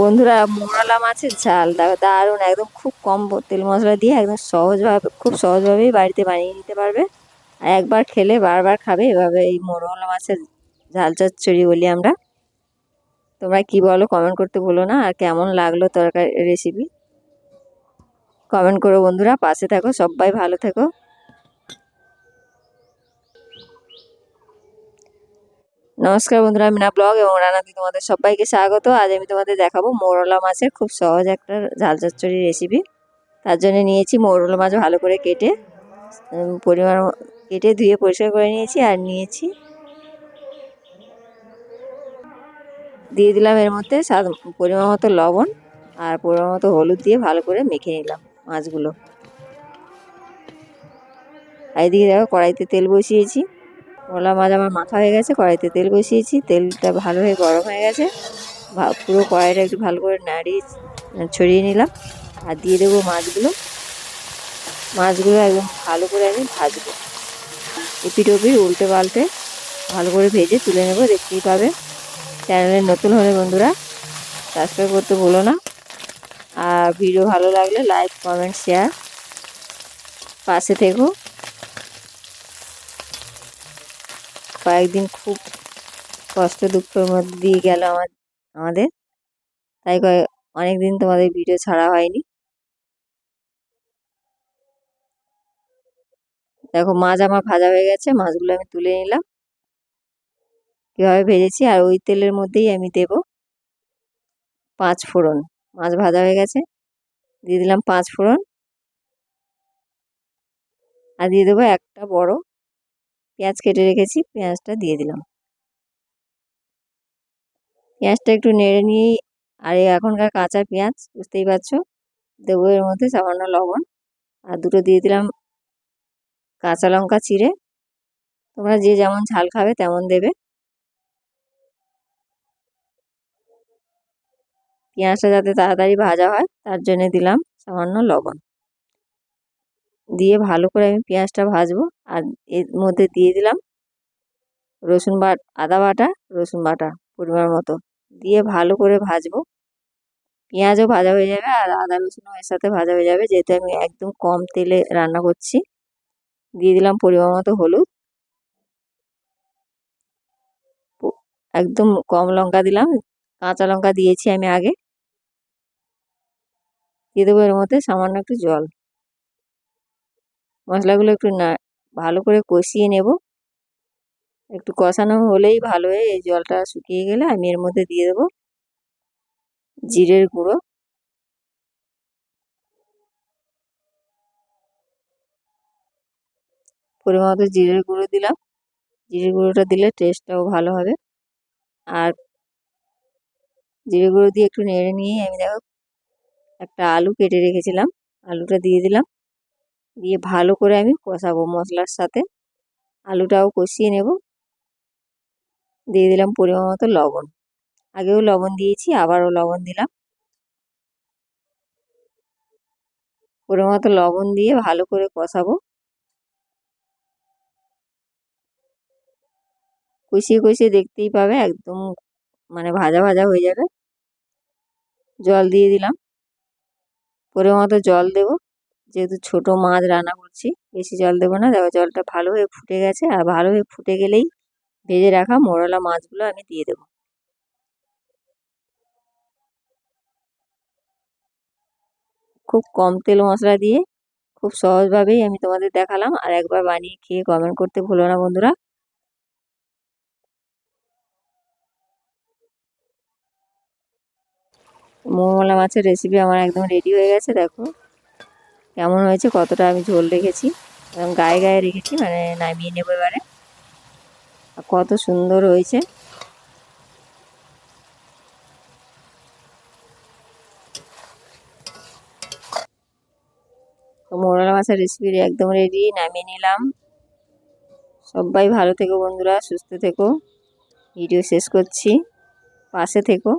বন্ধুরা, মোরালা মাছের ঝাল। দারুণ, একদম খুব কম তেল মশলা দিয়ে একদম সহজভাবে, খুব সহজভাবেই বাড়িতে বানিয়ে নিতে পারবে। আর একবার খেলে বারবার খাবে, এভাবে এই মোরলা মাছের ঝাল চচ্চড়ি বলি আমরা। তোমরা কি বলো কমেন্ট করতে বলো না। আর কেমন লাগল তরকারি রেসিপি কমেন্ট করো বন্ধুরা, পাশে থাকো, সবাই ভালো থেকো। নমস্কার বন্ধুরা, আমি মিনা ব্লগ এবং রানাতে তোমাদের সবাইকে স্বাগত। আজ আমি তোমাদের দেখাবো মোরলা মাছের খুব সহজ একটা ঝাল চচ্চড়ি রেসিপি তার জন্য নিয়েছি মোরলা মাছ ভালো করে কেটে পরিমাণ কেটে ধুয়ে পরিষ্কার করে নিয়েছি আর নিয়েছি দিয়ে দিলাম এর মধ্যে স্বাদ, পরিমাণ মতো লবণ আর পরিমাণ মতো হলুদ দিয়ে ভালো করে মেখে নিলাম মাছগুলো। এদিকে দেখো কড়াইতে তেল বসিয়েছি। মোলা মাছ আমার মাথা হয়ে গেছে, কড়াইতে তেল বসিয়েছি, তেলটা ভালো হয়ে গরম হয়ে গেছে। পুরো কড়াইটা একটু ভালো করে নাড়িয়ে ছড়িয়ে নিলাম আর দিয়ে দেবো মাছগুলো। মাছগুলো একদম ভালো করে আমি ভাজবো। এপিট ওপিট উল্টে পাল্টে ভালো করে ভেজে তুলে নেব, দেখতেই পাবে। চ্যানেলে নতুন হলে বন্ধুরা সাবস্ক্রাইব করতে ভুলো না। আর ভিডিও ভালো লাগলে লাইক কমেন্ট শেয়ার পাশে থেকো। কয়েকদিন খুব কষ্ট, দুঃখের মধ্যে দিয়ে গেল আমার, আমাদের। তাই কয়েক অনেক দিন তোমাদের ভিডিও ছাড়া হয়নি। দেখো, মাছ আমার ভাজা হয়ে গেছে, মাছগুলো আমি তুলে নিলাম। কীভাবে ভেজেছি? আর ওই তেলের মধ্যেই আমি দেব পাঁচ ফোড়ন। মাছ ভাজা হয়ে গেছে, দিয়ে দিলাম পাঁচ ফোড়ন। আর দিয়ে দেবো একটা বড় পেঁয়াজ কেটে রেখেছি, পেঁয়াজটা দিয়ে দিলাম। পেঁয়াজটা একটু নেড়ে নিয়েই, আর এখনকার কাঁচা পেঁয়াজ, বুঝতেই পারছ? দেবো এর মধ্যে সামান্য লবণ, আর দুটো দিয়ে দিলাম কাঁচা লঙ্কা চিড়ে। তোমরা যে যেমন ঝাল খাবে তেমন দেবে। পেঁয়াজটা যাতে তাড়াতাড়ি ভাজা হয়, তার জন্য দিলাম সামান্য লবণ। দিয়ে ভালো করে আমি পেঁয়াজটা ভাজবো। আর এর মধ্যে দিয়ে দিলাম রসুন বাট, আদা বাটা, রসুন বাটা পরিমাণ মতো। দিয়ে ভালো করে ভাজবো। পেঁয়াজও ভাজা হয়ে যাবে আর আদা রসুনও এর সাথে ভাজা হয়ে যাবে। যেহেতু আমি একদম কম তেলে রান্না করছি, দিয়ে দিলাম পরিমাণ মতো হলুদ। একদম কম লঙ্কা দিলাম। কাঁচা লঙ্কা দিয়েছি আমি আগে। দিয়ে দেবো এর মধ্যে সামান্য একটু জল। মশলাগুলো একটু না, ভালো করে কষিয়ে নেব। একটু কষানো হলেই ভালো হয়ে এই জলটা শুকিয়ে গেলে আমি এর মধ্যে দিয়ে দেবো জিরের গুঁড়ো। পরিমাণ মতো জিরের গুঁড়ো দিলাম। জিরে গুঁড়োটা দিলে টেস্টটাও ভালো হবে। আর জিরে গুঁড়ো দিয়ে একটু নেড়ে নিয়েই আমি দেখো একটা আলু কেটে রেখেছিলাম। আলুটা দিয়ে দিলাম। দিয়ে ভালো করে আমি কষাবো মশলার সাথে। আলুটাও কষিয়ে নেব। দিয়ে দিলাম পরিমাণ মতো লবণ। আগেও লবণ দিয়েছি, আবারও লবণ দিলাম। পরিমাণ মতো লবণ দিয়ে ভালো করে কষাবো। কষিয়ে কষিয়ে দেখতেই পাবে, একদম মানে ভাজা ভাজা হয়ে যাবে। জল দিয়ে দিলাম। পরিমাণ মতো জল দেব। যেহেতু ছোট মাছ রান্না করছি, বেশি জল দেবো না, দেখো জলটা ভালো হয়ে ফুটে গেছে, আর ভালো হয়ে ফুটে গেলেই ভেজে রাখা মোরলা মাছগুলো আমি দিয়ে দেবো। খুব কম তেল মশলা দিয়ে খুব সহজভাবেই আমি তোমাদের দেখালাম, আর একবার বানিয়ে খেয়ে কমেন্ট করতে ভুলো না বন্ধুরা। মোমলা মাছের রেসিপি আমার একদম রেডি হয়ে গেছে, দেখো। কেমন হয়েছে, কতটা আমি ঝোল রেখেছি, এবং গায়ে গায়ে রেখেছি মানে নামিয়ে নেব এবারে। কত সুন্দর হয়েছে। তো মোরলা মাছের রেসিপি একদম রেডি নামিয়ে নিলাম। সবাই ভালো থেকো বন্ধুরা, সুস্থ থেকো। ভিডিও শেষ করছি। পাশে থেকো।